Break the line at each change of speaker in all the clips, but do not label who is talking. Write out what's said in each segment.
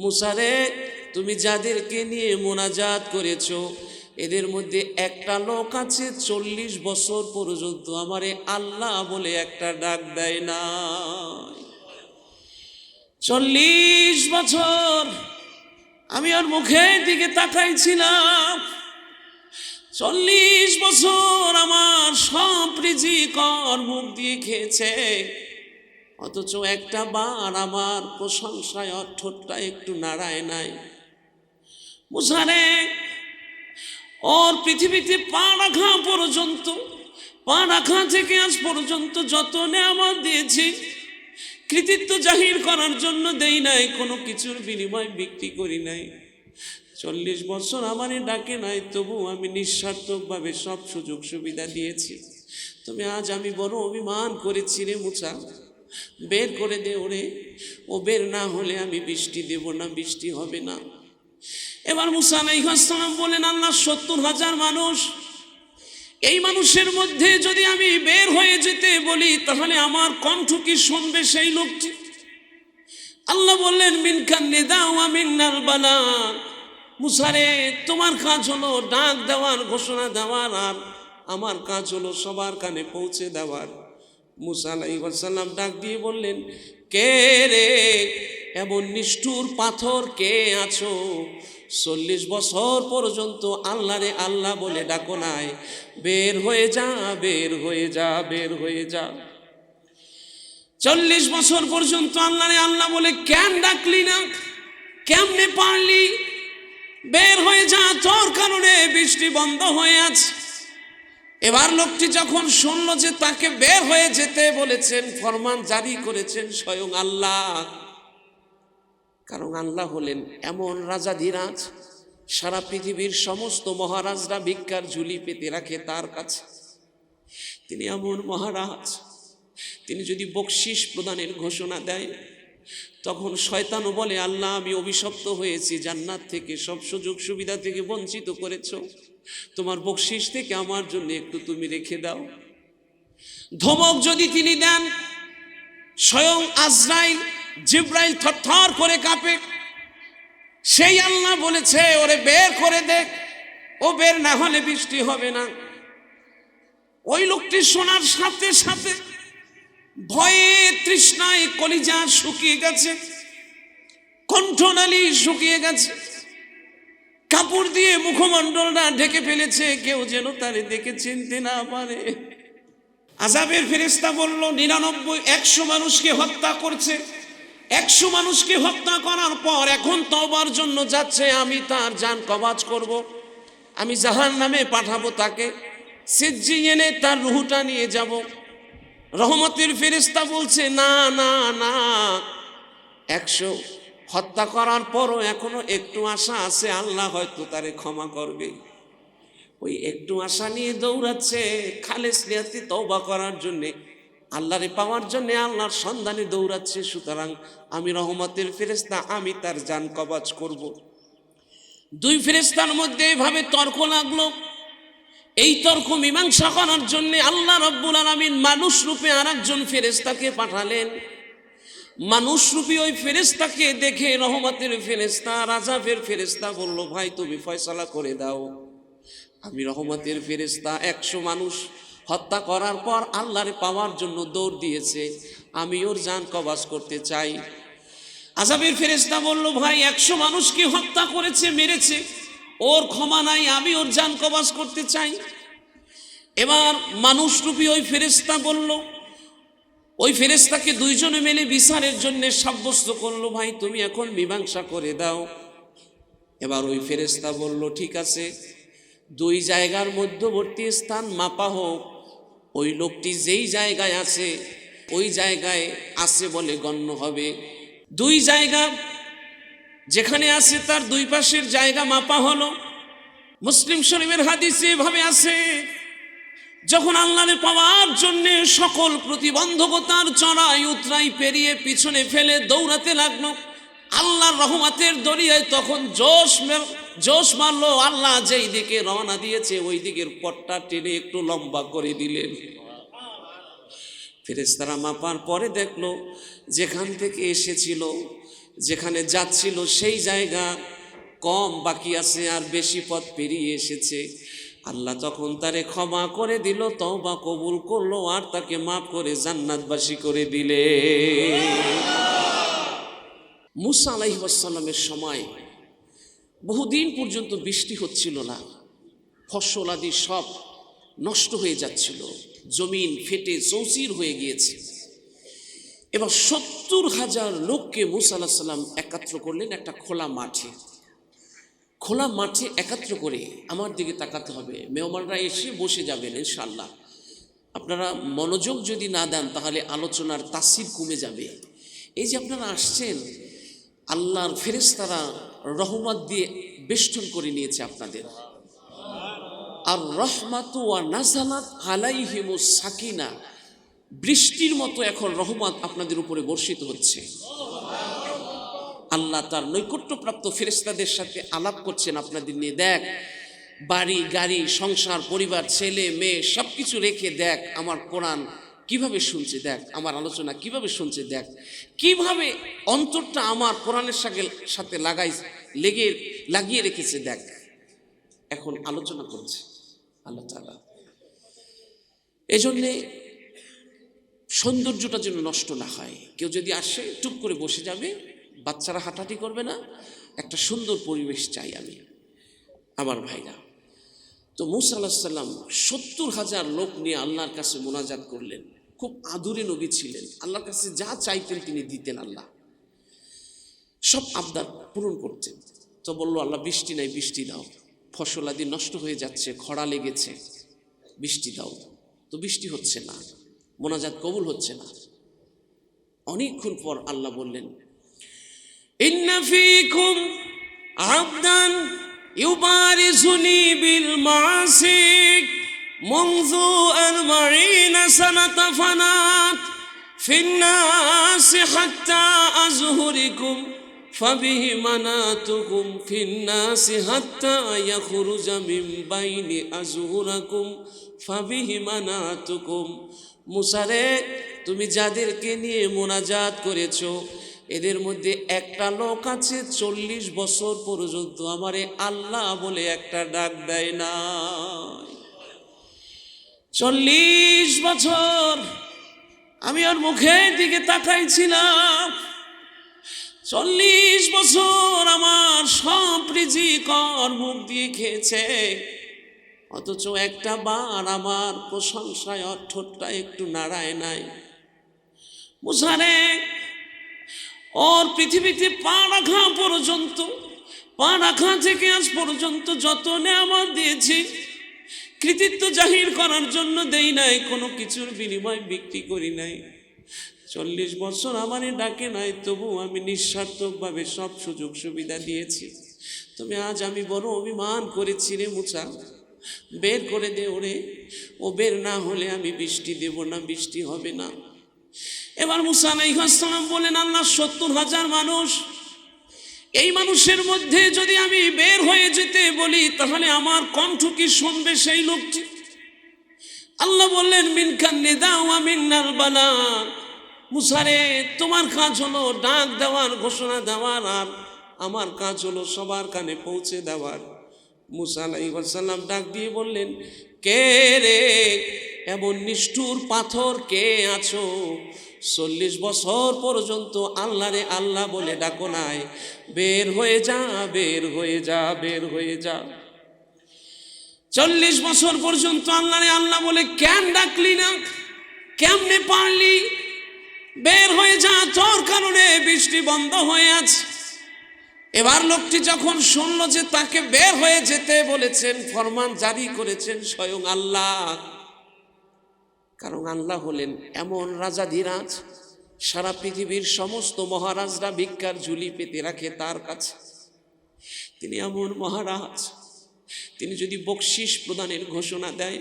মুসারে, তুমি যাদেরকে নিয়ে মোনাজাত করেছ, এদের মধ্যে একটা লোক আছে চল্লিশ বছর পর্যন্ত আমারে আল্লাহ বলে একটা ডাক দেয় না চল্লিশ বছর আমি ওর মুখের দিকে তাকাইছিলাম। চল্লিশ বছর আমার সব কর মুখ দিয়ে খেয়েছে। অথচ একটা বার আমার প্রশংসায় ঠোঁটটা একটু নাড়ায় নাই। মুসারে ওর পৃথিবীতে পা রাখা পর্যন্ত পা রাখা থেকে আজ পর্যন্ত যত আমার দিয়েছি, কৃতিত্ব জাহির করার জন্য দেই নাই, কোনো কিছুর বিনিময় বিক্রি করি নাই। চল্লিশ বছর আমারে ডাকে নাই, তবু আমি নিঃস্বার্থকভাবে সব সুযোগ সুবিধা দিয়েছি। তুমি আজ আমি বড় অভিমান করেছি রে মুছা বের করে দে ওরে। ও বের না হলে আমি বৃষ্টি দেব না, বৃষ্টি হবে না। এবার মুসা আলাইহাসালাম বলেন, আল্লাহ সত্তর হাজার মানুষ, এই মানুষের মধ্যে যদি আমি বের হয়ে যেতে বলি, তাহলে আমার কণ্ঠ কি শুনবে সেই লোকটি? আল্লাহ বললেন মিনকান নেদাও মিন্নাল বালা। মুসারে তোমার কাজ হলো ডাক দেওয়ার, ঘোষণা দেওয়ার, আর আমার কাজ হলো সবার কানে পৌঁছে দেওয়ার। মুসা আলাইসাল্লাম ডাক দিয়ে বললেন, কে রে? এমন নিষ্ঠুর পাথর কে আছো? চল্লিশ বছর পর্যন্ত আল্লাহ রে আল্লাহ বলে ডাকো নাই। বের হয়ে যা, বের হয়ে যা, বের হয়ে যা। চল্লিশ বছর পর্যন্ত আল্লাহ রে আল্লাহ বলে কেন ডাকলি না? কেমনে পারলি? বের হয়ে যা, তোর কারণে বৃষ্টি বন্ধ হয়ে আছে। এবার লোকটি যখন শুনলো যে তাকে বের হয়ে যেতে বলেছেন, ফরমান জারি করেছেন স্বয়ং আল্লাহ। কারণ আল্লাহ হলেন এমন রাজা ধীরাজ, সারা পৃথিবীর সমস্ত মহারাজরা ভিক্ষার ঝুলি পেতে রাখে তার কাছে। তিনি এমন মহারাজ, তিনি যদি বকশিস প্রদানের ঘোষণা দেয়, তখন শয়তানও বলে, আল্লাহ, আমি অভিশপ্ত হয়েছি, জান্নাত থেকে সব সুযোগ সুবিধা থেকে বঞ্চিত করেছ। তোমার বকশিস থেকে আমার জন্য একটু তুমি রেখে দাও। ধমক যদি তিনি দেন, স্বয়ং আজরাইল, জিব্রাইল থরথর করে কাঁপে। সেই আল্লাহ বলেছে, ওরে বের করে দেখ, ও বের না হলে বৃষ্টি হবে না। ওই লোকটি শোনার সাথে সাথে ভয়ে তৃষ্ণায় কলিজা শুকিয়ে গেছে, কণ্ঠনালী শুকিয়ে গেছে। কাপড় দিয়ে মুখমণ্ডলটা ঢেকে ফেলেছে, কেউ যেন তারে দেখে চিনতে না পারে। আজাবের ফেরেস্তা বলল, নিরানব্বই, একশো মানুষকে হত্যা করছে। একশো মানুষকে হত্যা করার পর এখন তবার জন্য যাচ্ছে, আমি তার যান কবাজ করব। আমি জাহান নামে পাঠাবো তাকে। সিজ্জি এনে তার রুহুটা নিয়ে যাব। রহমতের ফেরিস্তা বলছে, না না না। একশো হত্যা করার পরও এখনও একটু আশা আছে, আল্লাহ হয়তো তারে ক্ষমা করবে। ওই একটু আশা নিয়ে দৌড়াচ্ছে, খালেস নিয়াতি তওবা করার জন্যে, আল্লাহরে পাওয়ার জন্যে আল্লাহর সন্ধানে দৌড়াচ্ছে, সুতরাং আমি রহমতের ফেরেস্তা আমি তার যান কবাজ করব। দুই ফেরেস্তার মধ্যে এভাবে তর্ক লাগল। এই তর্ক মীমাংসা করার জন্য আল্লাহ রব্বুল আলমিন মানুষ রূপে আর একজন ফেরেস্তাকে পাঠালেন। মানুষ রূপী ওই ফেরেস্তাকে দেখে রহমতের ফেরেস্তা রাজাফের ফেরেস্তা বলল, ভাই, তুমি ফয়সলা করে দাও। আমি রহমতের ফেরেস্তা একশো মানুষ হত্যা করার পর আল্লাহরে পাওয়ার জন্য দৌড় দিয়েছে। আমি ওর যান কবাস করতে চাই। আজাবের ফেরেস্তা বলল, ভাই, একশো মানুষকে হত্যা করেছে, মেরেছে? ওর ক্ষমা নাই, আমি ওর যান কবাস করতে চাই। এবার মানুষরূপী ওই ফেরেস্তা বলল ওই ফেরেস্তাকে দুইজনে মিলে বিচারের জন্য সাব্যস্ত করল, ভাই, তুমি এখন মীমাংসা করে দাও। এবার ওই ফেরেস্তা বলল, ঠিক আছে, দুই জায়গার মধ্যবর্তী স্থান মাপা হোক। ওই লোকটি যেই জায়গায় আছে, ওই জায়গায় আছে বলে গণ্য হবে। দুই জায়গা যেখানে আছে, তার দুই পাশের জায়গা মাপা হলো। মুসলিম শরীফের হাদিসে এভাবে আছে। যখন আল্লাহরে পাওয়ার জন্য সকল প্রতিবন্ধকতার চড়াই উতরাই পেরিয়ে পিছনে ফেলে দৌড়াতে লাগল, আল্লাহর রহমাতের দরিয়ায় তখন জোশ জোশ মারলো, আল্লাহ যেই দিকে রওনা দিয়েছে ওই দিকের পটটা টেনে একটু লম্বা করে দিলেন। ফেরেস্তারা মাপার পরে দেখল, যেখান থেকে এসেছিল, যেখানে যাচ্ছিল সেই জায়গা কম বাকি আছে আর বেশি পথ পেরিয়ে এসেছে। আল্লাহ তখন তারে ক্ষমা করে দিল, তওবা কবুল করল আর তাকে মাফ করে জান্নাতবাসী করে দিলে। মুসা আলাইসাল্লামের সময় বহুদিন পর্যন্ত বৃষ্টি হচ্ছিল না, ফসল আদি সব নষ্ট হয়ে যাচ্ছিল, জমিন ফেটে চৌচির হয়ে গিয়েছে। এবার সত্তর হাজার লোককে মুসা আল্লাহ সাল্লাম একাত্র করলেন একটা খোলা মাঠে। খোলা মাঠে একাত্র করে আমার দিকে তাকাতে হবে। মেহমানরা এসে বসে যাবেন ইনশাল্লাহ আপনারা মনোযোগ যদি না দেন, তাহলে আলোচনার তাসির কমে যাবে। এই যে আপনারা আসছেন, আল্লাহর ফেরেশতারা রহমত দিয়ে বেষ্টন করে নিয়েছে আপনাদের। আর রহমাত ওয়া নাজালাত আলাইহিমুস সাকিনা। বৃষ্টির মতো এখন রহমত আপনাদের উপরে বর্ষিত হচ্ছে। আল্লাহ তার নৈকট্যপ্রাপ্ত ফেরেস্তাদের সাথে আলাপ করছেন আপনাদের নিয়ে। দেখ, বাড়ি, গাড়ি, সংসার, পরিবার, ছেলে, মেয়ে সব কিছু রেখে দেখ আমার কোরআন কীভাবে শুনছে, দেখ, আমার আলোচনা কীভাবে শুনছে, দেখ, কীভাবে অন্তরটা আমার কোরআনের সাথে সাথে লাগাই লেগে লাগিয়ে রেখেছে, দেখ। এখন আলোচনা করছে আল্লাহ তালা এই জন্যে সৌন্দর্যটা যেন নষ্ট না হয়। কেউ যদি আসে টুপ করে বসে যাবে বাচ্চারা হাঁটাহাঁটি করবে না, একটা সুন্দর পরিবেশ চাই আমি, আমার ভাইরা। তো মুসা আল্লাহ সত্তর হাজার লোক নিয়ে আল্লাহর কাছে মোনাজাত করলেন, খুব আদুরে নবী ছিলেন, আল্লাহর কাছে যা চাইতেন তিনি দিতেন আল্লাহ। সব আবদার পূরণ করতেন। তো বলল, আল্লাহ, বৃষ্টি নাই, বৃষ্টি দাও, ফসল আদি নষ্ট হয়ে যাচ্ছে, খরা লেগেছে, বৃষ্টি দাও। তো বৃষ্টি হচ্ছে না, মোনাজাত কবুল হচ্ছে না। অনেকক্ষণ পর আল্লাহ বললেন إن فيكم عبدا يبارزني بالمعاصي منذ أربعين سنة فنات في الناس حتى أزهركم فبه مناتكم في الناس حتى يخرج من بين أزهركم فبه مناتكم মুসারে তুমি যাদেরকে নিয়ে মোনাজাত করেছো এদের মধ্যে একটা লোক আছে চল্লিশ বছর পর্যন্ত আমারে আল্লাহ বলে একটা ডাক দেয় না চল্লিশ বছর আমি ওর মুখের দিকে তাকাইছিলাম। চল্লিশ বছর আমার সব কর মুখ দিয়ে খেয়েছে। অথচ একটা বার আমার প্রশংসায় অর্থটা একটু নাড়ায় নাই। মুসারে ওর পৃথিবীতে পা রাখা পর্যন্ত পা রাখা থেকে আজ পর্যন্ত যত নেয়ামত দিয়েছি কৃতিত্ব জাহির করার জন্য দেই নাই কোনো কিছুর বিনিময় বিক্রি করি নাই চল্লিশ বছর আমারে ডাকে নাই তবু আমি নিঃস্বার্থকভাবে সব সুযোগ সুবিধা দিয়েছি। তবে আজ আমি বড় অভিমান করেছি রে মুছা। বের করে দে ওরে। ও বের না হলে আমি বৃষ্টি দেব না, বৃষ্টি হবে না। এবার মুসা আলাইহাসালাম বলেন, আল্লাহ সত্তর হাজার মানুষ। এই মানুষের মধ্যে যদি আমি বের হয়ে যেতে বলি, তাহলে আমার কণ্ঠ কি শুনবে সেই লোকটি? আল্লাহ বললেন মিনকান নেদাও মিন্নার বালা। মুসারে তোমার কাজ হলো ডাক দেওয়ার, ঘোষণা দেওয়ার, আর আমার কাজ হলো সবার কানে পৌঁছে দেওয়ার। মুসা আলাইসাল্লাম ডাক দিয়ে বললেন, কে রে? এমন নিষ্ঠুর পাথর কে আছো? চল্লিশ বছর পর্যন্ত আল্লাহ রে আল্লাহ বলে ডাকো নাই। বের হয়ে যা, বের হয়ে যা, বের হয়ে যা। চল্লিশ বছর পর্যন্ত আল্লাহ রে আল্লাহ বলে কেন ডাকলি না? কেমনে পারলি? বের হয়ে যা, তোর কারণে বৃষ্টি বন্ধ হয়ে আছে এবার লোকটি যখন শুনলো যে তাকে বের হয়ে যেতে বলেছেন, ফরমান জারি করেছেন স্বয়ং আল্লাহ। কারণ আল্লাহ হলেন এমন রাজা ধীরাজ, সারা পৃথিবীর সমস্ত মহারাজরা ভিক্ষার ঝুলি পেতে রাখে তার কাছে। তিনি এমন মহারাজ, তিনি যদি বকশিস প্রদানের ঘোষণা দেয়,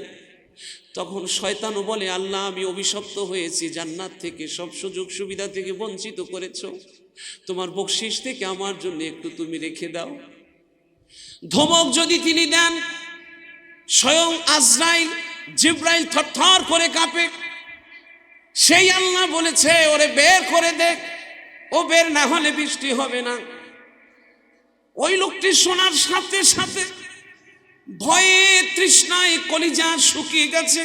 তখন শয়তানও বলে, আল্লাহ, আমি অভিশপ্ত হয়েছি, জান্নাত থেকে সব সুযোগ সুবিধা থেকে বঞ্চিত করেছ। তোমার বকশিস থেকে আমার জন্য একটু তুমি রেখে দাও। ধমক যদি তিনি দেন, স্বয়ং আজরাইল জিব্রাইল থরথর করে কাঁপে। সেই আল্লাহ বলেছে, ওরে বের করে দেখ ও বের না হলে বৃষ্টি হবে না। ওই লোকটি শোনার সাথে সাথে ভয়ে তৃষ্ণায় কলিজা শুকিয়ে গেছে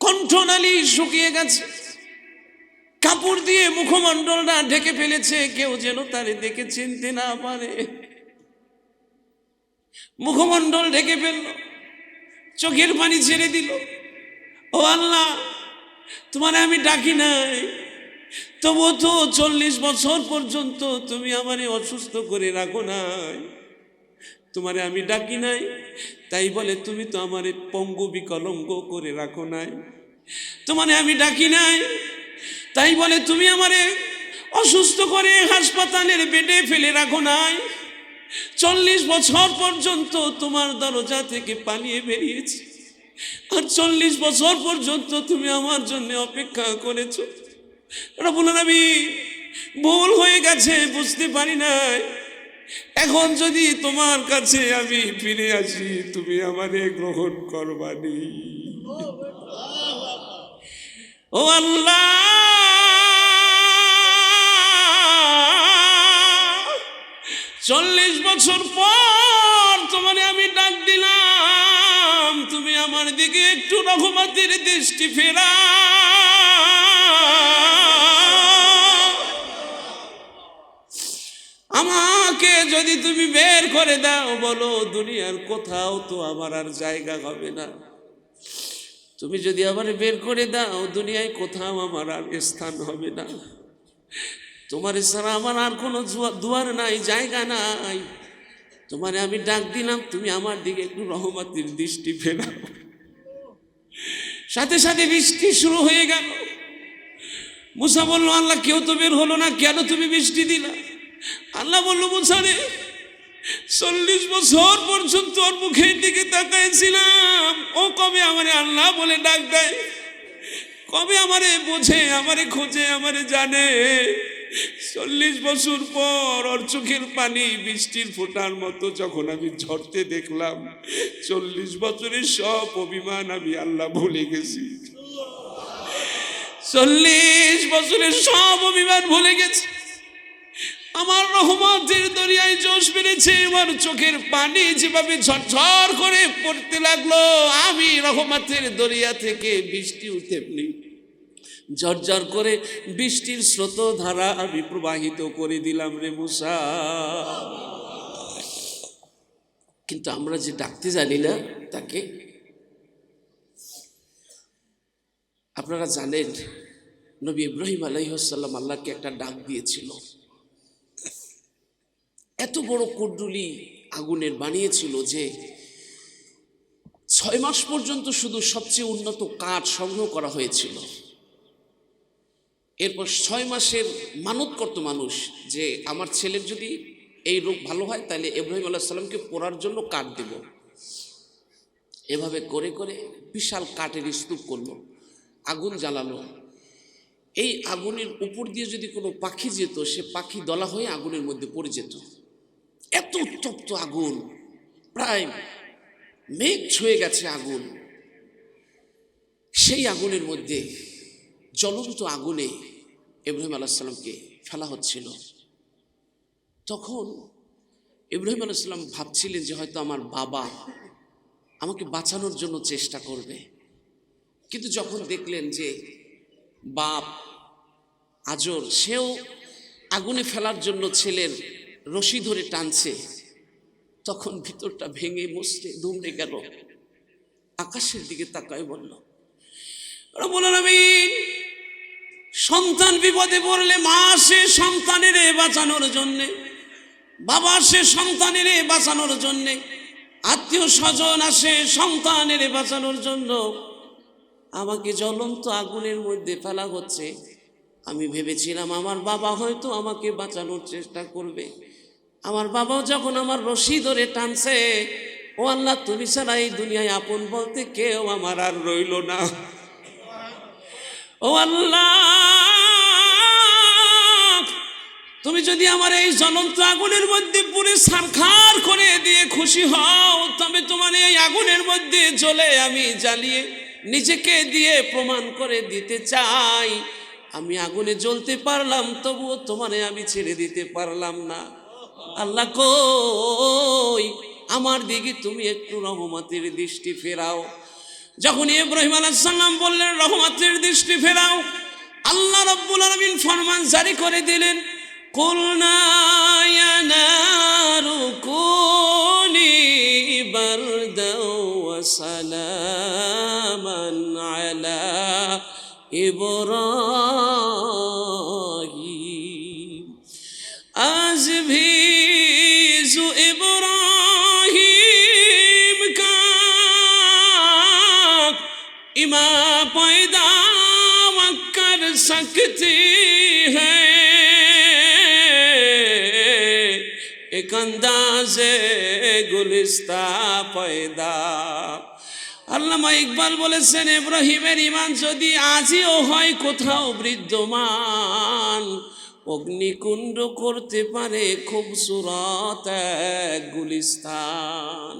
কণ্ঠনালী শুকিয়ে গেছে। কাপড় দিয়ে মুখমণ্ডলটা ঢেকে ফেলেছে, কেউ যেন তারে দেখে চিনতে না পারে। মুখমণ্ডল ঢেকে ফেলল। চোখের পানি ছেড়ে দিল। ও আল্লাহ, তোমার আমি ডাকি নাই। তবু তো চল্লিশ বছর পর্যন্ত তুমি আমারে অসুস্থ করে রাখো নাই। তোমারে আমি ডাকি নাই, তাই বলে তুমি তো আমারে পঙ্গু বিকলঙ্গ করে রাখো নাই। তোমারে আমি ডাকি নাই, তাই বলে তুমি আমারে অসুস্থ করে হাসপাতালের বেডে ফেলে রাখো নাই। চল্লিশ বছর পর্যন্ত তোমার দরজা থেকে পালিয়ে বেরিয়েছি। আর চল্লিশ বছর পর্যন্ত তুমি আমার জন্য অপেক্ষা করেছ। রবুল ভুল হয়ে গেছে, বুঝতে পারি নাই। এখন যদি তোমার কাছে আমি ফিরে আসি, তুমি আমারে গ্রহণ করবানি। ও আল্লাহ! চল্লিশ বছর পর তোমারে আমি ডাক দিলাম, তুমি আমার দিকে একটু রঘুমতির দৃষ্টি ফেরা আমাকে যদি তুমি বের করে দাও, বলো দুনিয়ার কোথাও তো আমার আর জায়গা হবে না। তুমি যদি আমার বের করে দাও, দুনিয়ায় কোথাও আমার আর স্থান হবে না। তোমার ছাড়া আমার আর কোনো দুয়ার নাই, জায়গা নাই। তোমারে আমি ডাক দিলাম, তুমি আমার দিকে একটু রহমতের দৃষ্টি ফেরাও সাথে সাথে বৃষ্টি শুরু হয়ে গেল। মুসা বলল, আল্লাহ, কেউ তো বের হলো না, কেন তুমি বৃষ্টি দিলা? আল্লাহ বলল, মুসা রে, চল্লিশ বছর পর্যন্ত ওর মুখের দিকে তাকাইছিলাম। ও কবে আমারে আল্লাহ বলে ডাক দেয়? কবে আমারে বোঝে, আমারে খোঁজে, আমারে জানে? চল্লিশ বছর পর ওর চোখের পানি বৃষ্টির ফোটার মতো যখন আমি ঝরতে দেখলাম, চল্লিশ বছরের সব অভিমান আমি আল্লাহ ভুলে গেছি। চল্লিশ বছরের সব অভিমান ভুলে গেছি। আমার রহমতের দরিয়ায় জোশ বেড়েছে, আমার চোখের পানি যেভাবে ঝরঝর করে পড়তে লাগল, আমি রহমতের দরিয়া থেকে বৃষ্টি তেমনি ঝরঝর করে বৃষ্টির স্রোত ধারা আমি প্রবাহিত করে দিলাম রে মুসা। কিন্তু আমরা যে ডাকতে জানি না তাকে, আপনারা জানেন, নবী ইব্রাহিম আলাইসাল্লাম আল্লাহকে একটা ডাক দিয়েছিল। এত বড় কুণ্ডুলি আগুনের বানিয়েছিল যে ছয় মাস পর্যন্ত শুধু সবচেয়ে উন্নত কাঠ সংগ্রহ করা হয়েছিল। এরপর ছয় মাসের মানত করত মানুষ যে আমার ছেলের যদি এই রোগ ভালো হয়, তাহলে ইব্রাহিম আল্লাহ সাল্লামকে পড়ার জন্য কাঠ দেব। এভাবে করে করে বিশাল কাঠের স্তূপ করল, আগুন জ্বালালো। এই আগুনের উপর দিয়ে যদি কোনো পাখি যেত, সে পাখি দলা হয়ে আগুনের মধ্যে পড়ে যেত। এত উত্তপ্ত আগুন, প্রায় মেঘ ছুঁয়ে গেছে আগুন। সেই আগুনের মধ্যে জ্বলন্ত আগুনে ইব্রাহিম আলাহ সাল্লামকে ফেলা হচ্ছিল। তখন ইব্রাহিম আলাহ সাল্লাম ভাবছিলেন যে হয়তো আমার বাবা আমাকে বাঁচানোর জন্য চেষ্টা করবে। কিন্তু যখন দেখলেন যে বাপ, আজর, সেও আগুনে ফেলার জন্য ছেলের রশি ধরে টানছে, তখন ভিতরটা ভেঙে মুসড়ে দুমড়ে গেল। আকাশের দিকে তাকায় বলল বলেন আমি সন্তান বিপদে পড়লে মা সে সন্তানের বাঁচানোর জন্যে, বাবা সে সন্তানের বাঁচানোর জন্যে, আত্মীয় স্বজন আসে সন্তানের বাঁচানোর জন্য। আমাকে জ্বলন্ত আগুনের মধ্যে ফেলা হচ্ছে। আমি ভেবেছিলাম আমার বাবা হয়তো আমাকে বাঁচানোর চেষ্টা করবে। আমার বাবাও যখন আমার রশি ধরে টানছে, ও আল্লাহ, তুমি ছাড়া এই দুনিয়ায় আপন বলতে কেউ আমার আর রইল না। ও আল্লাহ, তুমি যদি আমার এই জ্বলন্ত আগুনের মধ্যে পুরে সারখার করে দিয়ে খুশি হও, তবে তোমার এই আগুনের মধ্যে জ্বলে আমি জ্বালিয়ে নিজেকে দিয়ে প্রমাণ করে দিতে চাই। আমি আগুনে জ্বলতে পারলাম, তবুও তোমারে আমি ছেড়ে দিতে পারলাম না। আল্লাহ কই, আমার দিকে তুমি একটু রহমতের দৃষ্টি ফেরাও। যখন ইব্রাহিম আলাইসাল্লাম বললেন রহমতের দৃষ্টি ফেরাও, আল্লাহ রব্বুল আলমিন ফরমান জারি করে দিলেন সালামান আলা ইব্রাহিম। ایک انداز گلستہ پیدا আল্লামা ইকবাল বলেছেন এব্রাহিমের ইমান যদি আজিও হয়, কোথাও বৃদ্ধমান অগ্নিকুণ্ড করতে পারে খুব সুরত এক গুলিস্তান।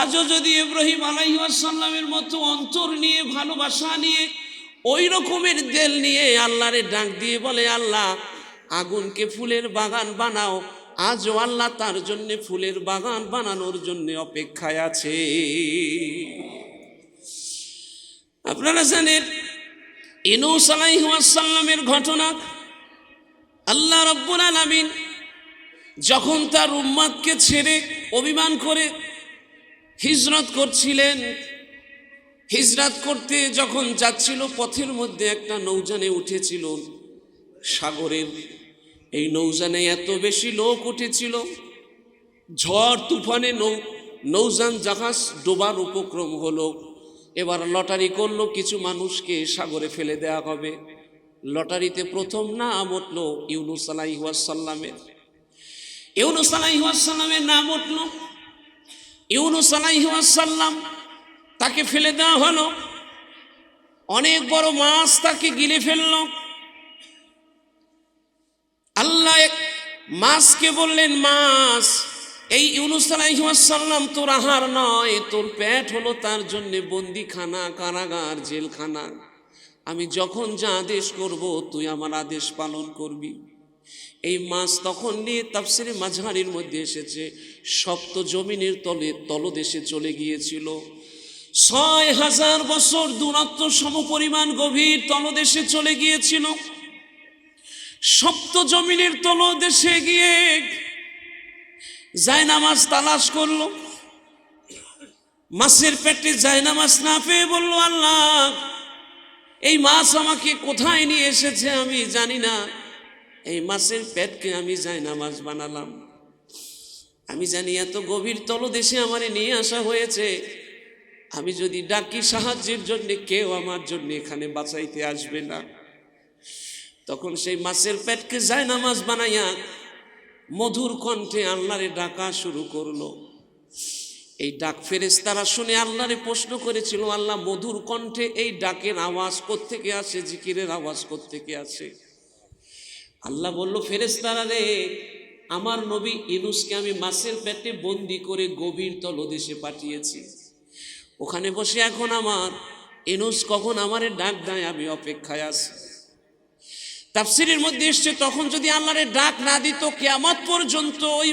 আজও যদি এব্রাহিম আলাইসাল্লামের মতো অন্তর নিয়ে, ভালোবাসা নিয়ে, ওই রকমের দেল নিয়ে আল্লাহরে ডাক দিয়ে বলে, আল্লাহ, আগুনকে ফুলের বাগান বানাও আজও আল্লাহ তার জন্য ফুলের বাগান বানানোর জন্য অপেক্ষায় আছে। আপনারা জানেন, ইনুস আলাইসাল্লামের ঘটনা, আল্লাহ রব্বুল আলামিন যখন তার উম্মাদকে ছেড়ে অভিমান করে হিজরত করছিলেন, হিজরত করতে যখন যাচ্ছিল, পথের মধ্যে একটা নৌজানে উঠেছিল সাগরের এই নৌজানে এত বেশি লোক উঠেছিল। ঝড়, তুফানে নৌ নৌজান জাহাজ ডোবার উপক্রম হলো। এবার লটারি করল কিছু মানুষকে সাগরে ফেলে দেয়া হবে। লটারিতে প্রথম নাম উঠল ইউনুস আলাইহাসাল্লামের ইউনুস আলাইহাসাল্লামের নাম উঠল। ইউনুস আলাইহাসাল্লাম তাকে ফেলে দেওয়া হলো। অনেক বড় মাছ তাকে গিলে ফেলল। আল্লাহ মাছকে বললেন, মাছ, এই ইউনুস আলাইহাসাল্লাম তোর আহার নয়, তোর পেট হলো তার জন্যে বন্দিখানা, কারাগার, জেলখানা। আমি যখন যা আদেশ করব, তুই আমার আদেশ পালন করবি। এই মাছ তখন নিয়ে তাফসিরে মাঝারির মধ্যে এসেছে। সপ্ত জমিনের তলে তলদেশে চলে গিয়েছিল। ছয় হাজার বছর দূরত্ব সমপরিমাণ গভীর তলদেশে চলে গিয়েছিল। সপ্ত জমিনের তলদেশে গিয়ে জায়নামাজ তালাশ করল। মাছের পেটে জায়নামাজ না পেয়ে বলল, আল্লাহ, এই মাছ আমাকে কোথায় নিয়ে এসেছে আমি জানি না। এই মাছের পেটকে আমি জায়নামাজ বানালাম। আমি জানি এত গভীর তলদেশে আমারে নিয়ে আসা হয়েছে। আমি যদি ডাকি সাহায্যের জন্য কেউ আমার জন্য এখানে বাঁচাইতে আসবে না। তখন সেই মাছের পেটকে যায় নামাজ বানাইয়া মধুর কণ্ঠে আল্লাহরে ডাকা শুরু করল। এই ডাক ফেরেস তারা শুনে আল্লাহরে প্রশ্ন করেছিল, আল্লাহ, মধুর কণ্ঠে এই ডাকের আওয়াজ কোত্থেকে আসে, জিকিরের আওয়াজ কোত্থেকে আসে? আল্লাহ বলল ফেরেস্তারা রে, আমার নবী ইনুসকে আমি মাছের পেটে বন্দি করে গভীর তলদেশে পাঠিয়েছি। ওখানে বসে এখন আমার, ইনুস কখন আমারে ডাক দেয়, আমি অপেক্ষায় আছি। তাফসিরের মধ্যে এসছে, তখন যদি আল্লাহরে ডাক না দিত, কেয়ামত পর্যন্ত ওই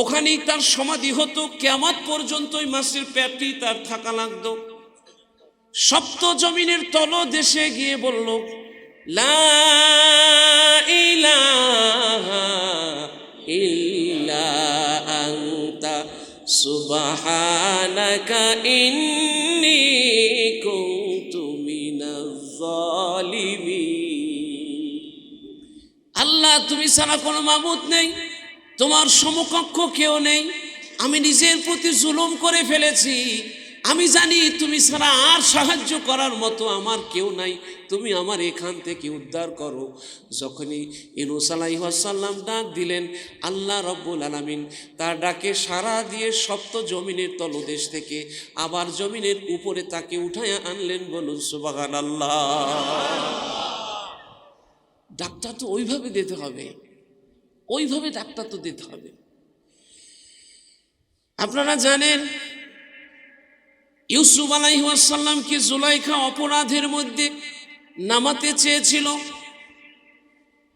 ওখানেই তার সমাধি হতো, কেয়ামত পর্যন্ত ওই মাছের পেটটি তার থাকা লাগতো। সপ্ত জমিনের তল দেশে গিয়ে বলল, লা ইল্লা তুমি ছাড়া কোনো মাবুদ নেই, তোমার সমকক্ষ কেউ নেই। আমি নিজের প্রতি জুলুম করে ফেলেছি। আমি জানি তুমি ছাড়া আর সাহায্য করার মতো আমার কেউ নাই। তুমি আমার এখান থেকে উদ্ধার করো। যখনই ইনুস আলাইসাল্লাম ডাক দিলেন, আল্লাহ রব্বুল আলামিন তার ডাকে সারা দিয়ে সপ্ত জমিনের তলদেশ থেকে আবার জমিনের উপরে তাকে উঠায় আনলেন বলুন সুবাগান আল্লাহ ডাক্তার তো ওইভাবে দিতে হবে। ওইভাবে ডাক্তার তো দিতে হবে। আপনারা জানেন, ইউসুফ আলাইসাল্লামকে জুলাইখা অপরাধের মধ্যে নামাতে চেয়েছিল?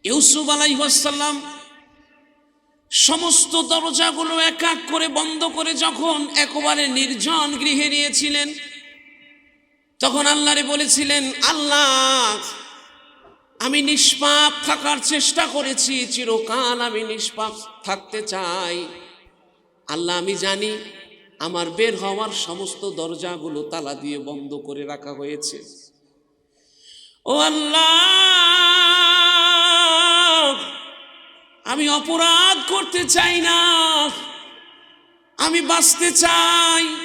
ইউসুফ আলাইহাসাল্লাম সমস্ত দরজাগুলো এক এক করে বন্ধ করে যখন একেবারে নির্জন গৃহে নিয়েছিলেন, তখন আল্লাহরে বলেছিলেন, আল্লাহ আমি নিষ্পাপ থাকার চেষ্টা করেছি, চিরকাল আমি নিষ্পাপ থাকতে চাই। আল্লাহ, আমি জানি আমার বের হওয়ার সমস্ত দরজাগুলো তালা দিয়ে বন্ধ করে রাখা হয়েছে। ও আল্লাহ, আমি অপরাধ করতে চাই না। আমি বাঁচতে চাই,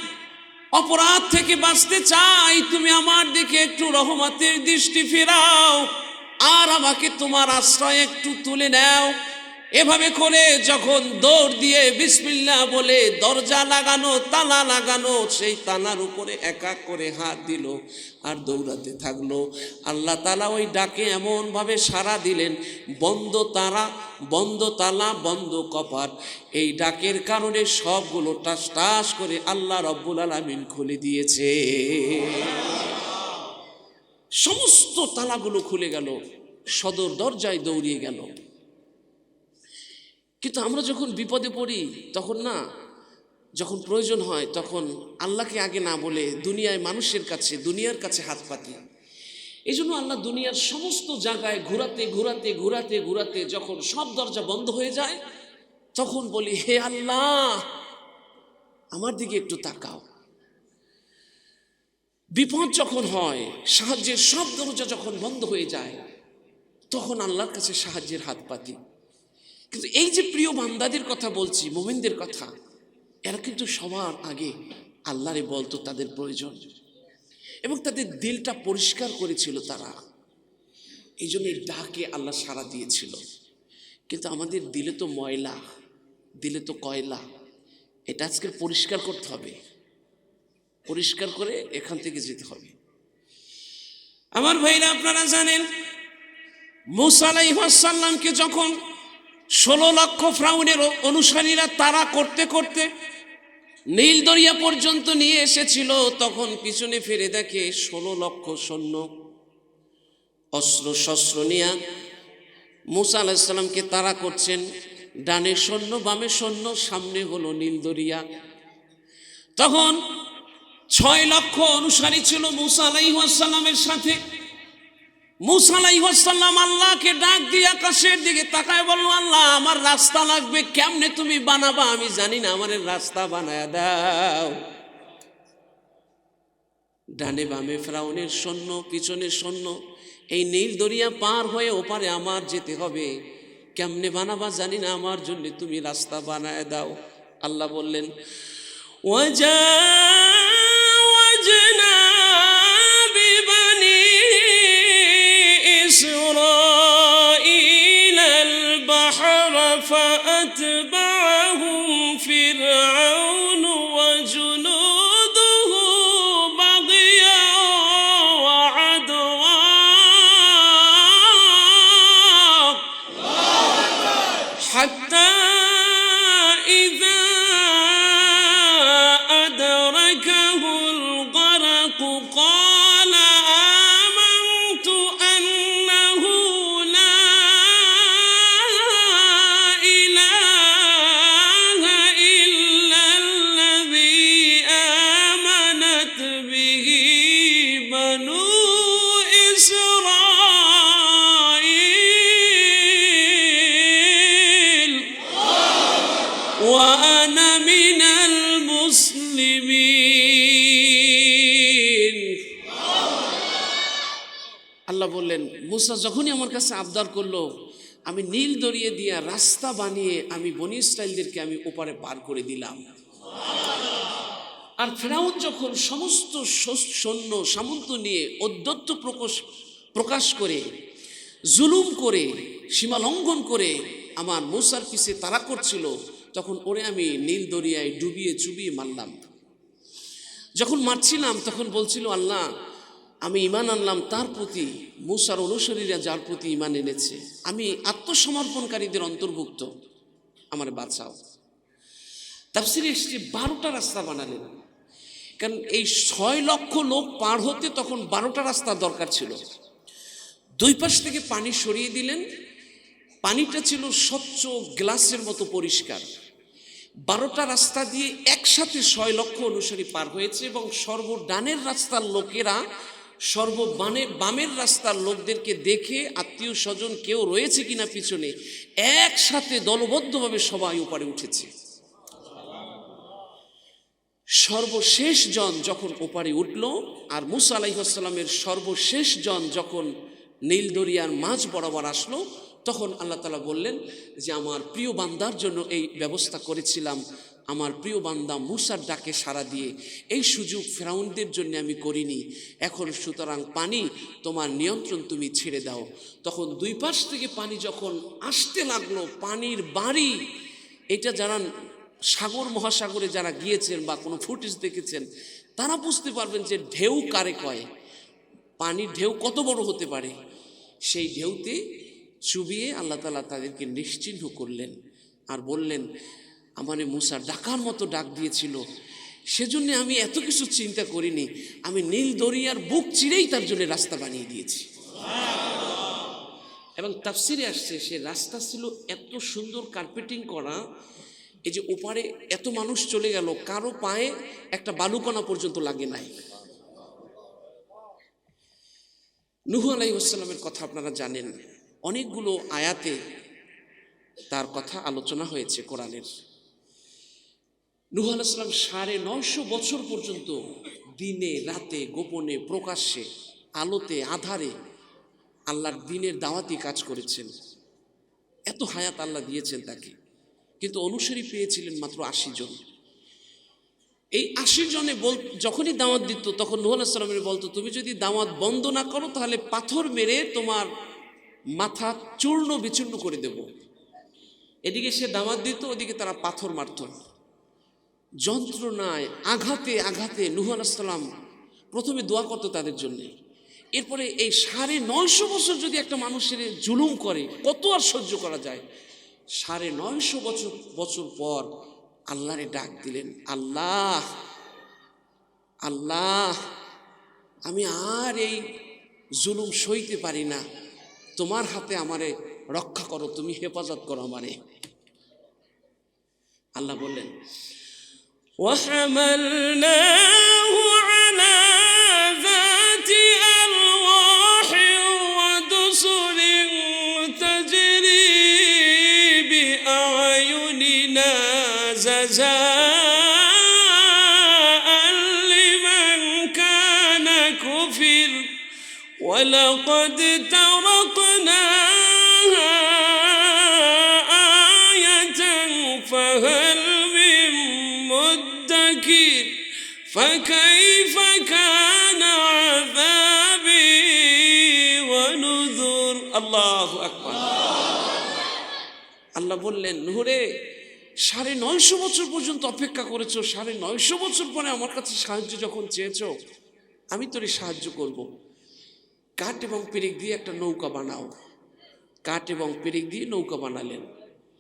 অপরাধ থেকে বাঁচতে চাই। তুমি আমার দিকে একটু রহমতের দৃষ্টি ফেরাও। আর আমাকে তোমার আশ্রয় একটু তুলে নাও। এভাবে করে যখন দৌড় দিয়ে বিসমিল্লা বলে দরজা লাগানো, তালা লাগানো, সেই তালার উপরে এক করে হাত দিল আর দৌড়াতে থাকল। আল্লাহ তালা ওই ডাকে এমনভাবে সাড়া দিলেন, বন্ধ তারা, বন্ধ তালা, বন্ধ কপাট। এই ডাকের কারণে সবগুলো টাস টাস করে আল্লাহ রব্বুল আলমিন খুলে দিয়েছে। সমস্ত তালাগুলো খুলে গেল, সদর দরজায় দৌড়িয়ে গেল। কিন্তু আমরা যখন বিপদে পড়ি, তখন না, যখন প্রয়োজন হয়, তখন আল্লাহকে আগে না বলে দুনিয়ায় মানুষের কাছে, দুনিয়ার কাছে হাত পাতি। এই জন্য আল্লাহ দুনিয়ার সমস্ত জায়গায় ঘোরাতে ঘোরাতে ঘোরাতে ঘোরাতে যখন সব দরজা বন্ধ হয়ে যায়, তখন বলি, হে আল্লাহ, আমার দিকে একটু তাকাও। বিপদ যখন হয়, সাহায্যের সব দরজা যখন বন্ধ হয়ে যায়, তখন আল্লাহর কাছে সাহায্যের হাত পাতি। কিন্তু এই যে প্রিয় বান্দাদের কথা বলছি, মোমেনদের কথা, এরা কিন্তু সবার আগে আল্লাহরে বলতো তাদের প্রয়োজন। এবং তাদের দিলটা পরিষ্কার করেছিল তারা। এই জন্য ডাকে আল্লাহ সাড়া দিয়েছিল। কিন্তু আমাদের দিলে তো ময়লা, দিলে তো কয়লা, এটা আজকে পরিষ্কার করতে হবে। পরিষ্কার করে এখান থেকে যেতে হবে। আমার ভাইরা আপনারা জানেন মুসালাইসাল্লামকে যখন ষোলো লক্ষ ফ্রাউনের অনুসারীরা তারা করতে করতে নীল দরিয়া পর্যন্ত নিয়ে এসেছিল, তখন পিছনে ফিরে দেখে ষোলো লক্ষ সৈন্য অস্ত্র শস্ত্র নিয়া মুসা আলাহিসাল্লামকে তারা করছেন। ডানে সৈন্য, বামে সৈন্য, সামনে হলো নীল দরিয়া। তখন ছয় লক্ষ অনুসারী ছিল মুসা আলাইসাল্লামের সাথে। মুসালাইসাল্লাম আল্লাহকে ডাক দিয়ে আকাশের দিকে তাকায়, বলল, আল্লাহ, আমার রাস্তা লাগবে, কেমনে তুমি বানাবা? আমি জানি না, আমার রাস্তা বানায় দাও। ডানে বামে ফ্রাউনের সৈন্য, পিছনের সৈন্য, এই নীল দরিয়া পার হয়ে ওপারে আমার যেতে হবে। কেমনে বানাবা জানি না, আমার জন্য তুমি রাস্তা বানায় দাও। আল্লাহ বললেন ওয়াজাওয়াজনা سجنا বললেন, মুসা যখনই আমার কাছে আবদার করল, আমি নীল দরিয়ে দিয়া রাস্তা বানিয়ে আমি বনি ইসরায়েলদেরকে আমি ওপারে পার করে দিলাম। আর ফেরাউন যখন সমস্ত সৈন্য, সামন্ত নিয়ে অধ্যত্ত প্রকাশ প্রকাশ করে, জুলুম করে, সীমা লঙ্ঘন করে আমার মুসার পিছে তারা করছিল, তখন ওরে আমি নীল দরিয়ায় ডুবিয়ে চুবিয়ে মারলাম। যখন মারছিলাম, তখন বলছিল, আল্লাহ আমি ইমান আনলাম, তার প্রতি মুসার অনুসারীরা যার প্রতি ইমান এনেছে। আমি আত্মসমর্পণকারীদের অন্তর্ভুক্ত। আমার বাঁচাও। তাফসিরে এসছে, বারোটা রাস্তা বানালেন। কারণ এই ছয় লক্ষ লোক পার হতে তখন বারোটা রাস্তা দরকার ছিল। দুই পাশ থেকে পানি সরিয়ে দিলেন। পানিটা ছিল স্বচ্ছ গ্লাসের মতো পরিষ্কার। বারোটা রাস্তা দিয়ে একসাথে ছয় লক্ষ অনুসারী পার হয়েছে এবং সর্বডানের রাস্তার লোকেরা সর্ববানে বামের রাস্তার লোকদেরকে দেখে আত্মীয় স্বজন কেউ রয়েছে কিনা পিছনে, একসাথে দলবদ্ধভাবে সবাই উপরে উঠেছে। সর্বশেষ জন যখন ওপারে উঠল আর মুসা আলাইসাল্লামের সর্বশেষ জন যখন নীল দরিয়ার মাঝ বরাবর আসলো, তখন আল্লাহ তালা বললেন যে, আমার প্রিয় বান্দার জন্য এই ব্যবস্থা করেছিলাম। আমার প্রিয় বান্দা মুসার ডাকে সাড়া দিয়ে, এই সুযোগ ফেরাউনদের জন্য আমি করিনি। এখন সুতরাং পানি তোমার নিয়ন্ত্রণ তুমি ছেড়ে দাও। তখন দুই পাশ থেকে পানি যখন আসতে লাগল, পানির বাড়ি, এটা যারা সাগর, মহাসাগরে যারা গিয়েছেন বা কোনো ফুটেজ দেখেছেন, তারা বুঝতে পারবেন যে ঢেউ কারে কয়। পানির ঢেউ কত বড় হতে পারে? সেই ঢেউতে চুবিয়ে আল্লাহ তালা তাদেরকে নিশ্চিহ্ন করলেন আর বললেন আমারে মুসা ডাকার মতো ডাক দিয়েছিল। সেজন্য আমি এত কিছু চিন্তা করিনি। আমি নীল দরিয়ার বুক চিরেই তার জন্য রাস্তা বানিয়ে দিয়েছি। এবং তাফসিরে আসছে, সে রাস্তা ছিল এত সুন্দর কার্পেটিং করা, এই যে ওপারে এত মানুষ চলে গেল, কারও পায়ে একটা বালুকণা পর্যন্ত লাগে নাই। নুহু আলাইসাল্লামের কথা আপনারা জানেন। অনেকগুলো আয়াতে তার কথা আলোচনা হয়েছে কোরআনের। নুহু আলাইসাল্লাম সাড়ে নয়শো বছর পর্যন্ত দিনে, রাতে, গোপনে, প্রকাশ্যে, আলোতে, আধারে আল্লাহর দিনের দাওয়াতি কাজ করেছেন। এত হায়াত আল্লাহ দিয়েছেন তাকে। কিন্তু অনুসারী পেয়েছিলেন মাত্র আশি জন। এই আশি জনে বল, যখনই দাওয়াত দিত, তখন নুহাল সালামের বলতো, তুমি যদি দাওয়াত বন্ধ না করো, তাহলে পাথর মেরে তোমার মাথা চূর্ণ বিচূর্ণ করে দেব। এদিকে সে দাওয়াত দিত, ওদিকে তারা পাথর মারত। যন্ত্রণায়, আঘাতে আঘাতে সালাম প্রথমে দোয়া করতো তাদের জন্যে। এরপরে এই সাড়ে নয়শো বছর যদি একটা মানুষের জুলুম করে, কত আর সহ্য করা যায়? সাড়ে নয়শো বছর বছর পর আল্লাহরে ডাক দিলেন, আল্লাহ আল্লাহ, আমি আর এই জুলুম সইতে পারি না। তোমার হাতে আমারে রক্ষা করো, তুমি হেফাজত করো আমারে। আল্লাহ বললেন
وحملناه
আল্লাহ বললেন, নুহরে, সাড়ে নয়শো বছর পর্যন্ত অপেক্ষা করেছ, সাড়ে নয়শো বছর পরে আমার কাছে সাহায্য যখন চেয়েছ, আমি তোরে সাহায্য করব। কাঠ এবং পেরেক দিয়ে একটা নৌকা বানাও। কাঠ এবং পেরেক দিয়ে নৌকা বানালেন।